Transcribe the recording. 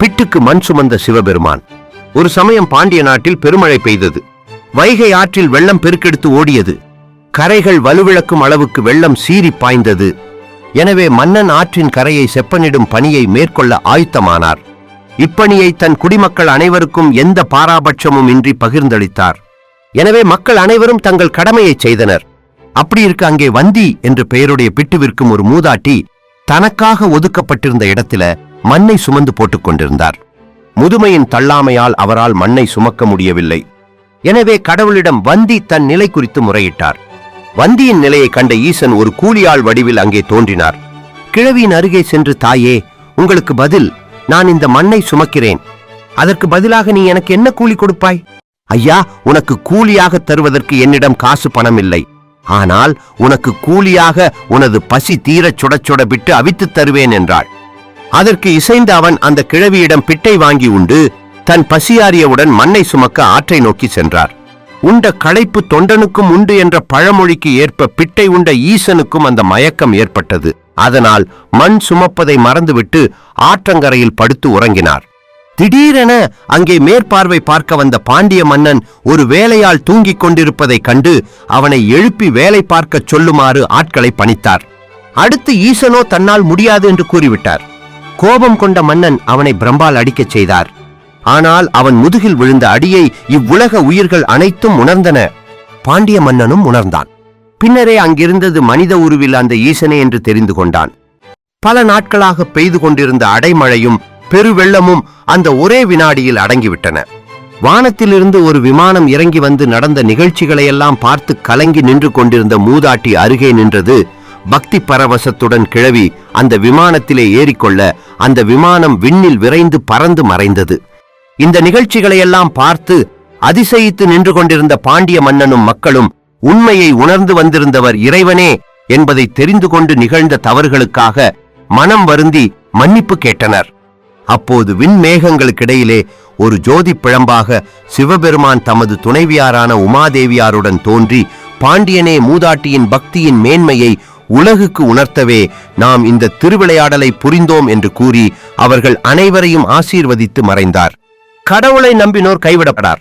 பிட்டுக்கு மண் சுமந்த சிவபெருமான். ஒரு சமயம் பாண்டிய நாட்டில் பெருமழை பெய்தது. வைகை ஆற்றில் வெள்ளம் பெருக்கெடுத்து ஓடியது. கரைகள் வலுவிழக்கும் அளவுக்கு வெள்ளம் சீறி பாய்ந்தது. எனவே மன்னன் ஆற்றின் கரையை செப்பனிடும் பணியை மேற்கொள்ள ஆயுத்தமானார். இப்பணியை தன் குடிமக்கள் அனைவருக்கும் எந்த பாராபட்சமும் இன்றி பகிர்ந்தளித்தார். எனவே மக்கள் அனைவரும் தங்கள் கடமையை செய்தனர். அப்படி இருக்க அங்கே வந்தி என்று பெயருடைய பிட்டுவிற்கும் ஒரு மூதாட்டி தனக்காக ஒதுக்கப்பட்டிருந்த இடத்தில மண்ணை சுமந்து போட்டுக் கொண்டிருந்தார் முதுமையின் தள்ளாமையால் அவரால் மண்ணை சுமக்க முடியவில்லை. எனவே கடவுளிடம் வந்தி தன் நிலை குறித்து முறையிட்டார். வந்தியின் நிலையை கண்ட ஈசன் ஒரு கூலியாள் வடிவில் அங்கே தோன்றினார். கிழவியின் அருகே சென்று தாயே உங்களுக்கு பதில். நான் இந்த மண்ணை சுமக்கிறேன். அதற்கு பதிலாக நீ எனக்கு என்ன கூலி கொடுப்பாய்? ஐயா உனக்கு கூலியாக தருவதற்கு என்னிடம் காசு பணம் இல்லை ஆனால் உனக்கு கூலியாக உனது பசி தீரச் சுடச் சுட விட்டு அவித்துத் தருவேன் என்றாள். அதற்கு இசைந்த அவன் அந்த கிழவியிடம் பிட்டை வாங்கி உண்டு தன் பசியாரியவுடன் மண்ணை சுமக்க ஆற்றை நோக்கி சென்றார். உண்ட களைப்பு தொண்டனுக்கும் உண்டு என்ற பழமொழிக்கு ஏற்ப பிட்டை உண்ட ஈசனுக்கும் அந்த மயக்கம் ஏற்பட்டது. அதனால் மண் சுமப்பதை மறந்துவிட்டு ஆற்றங்கரையில் படுத்து உறங்கினார். திடீரென அங்கே மேற்பார்வை பார்க்க வந்த பாண்டிய மன்னன் ஒரு வேலையால் தூங்கிக் கொண்டிருப்பதைக் கண்டு அவனை எழுப்பி வேலை பார்க்கச் சொல்லுமாறு ஆட்களை பணித்தார். அடுத்து ஈசனோ தன்னால் முடியாது என்று கூறிவிட்டார். கோபம் கொண்ட மன்னன் அவனை பிரம்பால் அடிக்கச் செய்தார். ஆனால் அவன் முதுகில் விழுந்த அடியை இவ்வுலக உயிர்கள் அனைத்தும் உணர்ந்தன. பாண்டிய மன்னனும் உணர்ந்தான். பின்னரே அங்கிருந்தது மனித உருவில் அந்த ஈசனே என்று தெரிந்து கொண்டான். பல நாட்களாக பெய்து கொண்டிருந்த அடைமழையும் பெருவெள்ளமும் அந்த ஒரே வினாடியில் அடங்கிவிட்டன. வானத்திலிருந்து ஒரு விமானம் இறங்கி வந்து நடந்த நிகழ்ச்சிகளையெல்லாம் பார்த்து கலங்கி நின்று கொண்டிருந்த மூதாட்டி அருகே நின்றது பக்தி பரவசத்துடன் கிழவி அந்த விமானத்திலே ஏறிக்கொள்ள அந்த விமானம் விண்ணில் விரைந்து பறந்து மறைந்தது. இந்த நிகழ்ச்சிகளையெல்லாம் பார்த்து அதிசயித்து நின்று கொண்டிருந்த பாண்டிய மன்னனும் மக்களும் உண்மையை உணர்ந்து வந்திருந்தவர் இறைவனே என்பதை தெரிந்து கொண்டு நிகழ்ந்த தவறுகளுக்காக மனம் வருந்தி மன்னிப்பு கேட்டனர். அப்போது விண்மேகங்களுக்கிடையிலே ஒரு ஜோதி பிழம்பாக சிவபெருமான் தமது துணைவியாரான உமாதேவியாருடன் தோன்றி பாண்டியனே மூதாட்டியின் பக்தியின் மேன்மையை உலகுக்கு உணர்த்தவே நாம் இந்த திருவிளையாடலை புரிந்தோம் என்று கூறி அவர்கள் அனைவரையும் ஆசீர்வதித்து மறைந்தார். கடவுளை நம்பினோர் கைவிடப்படார்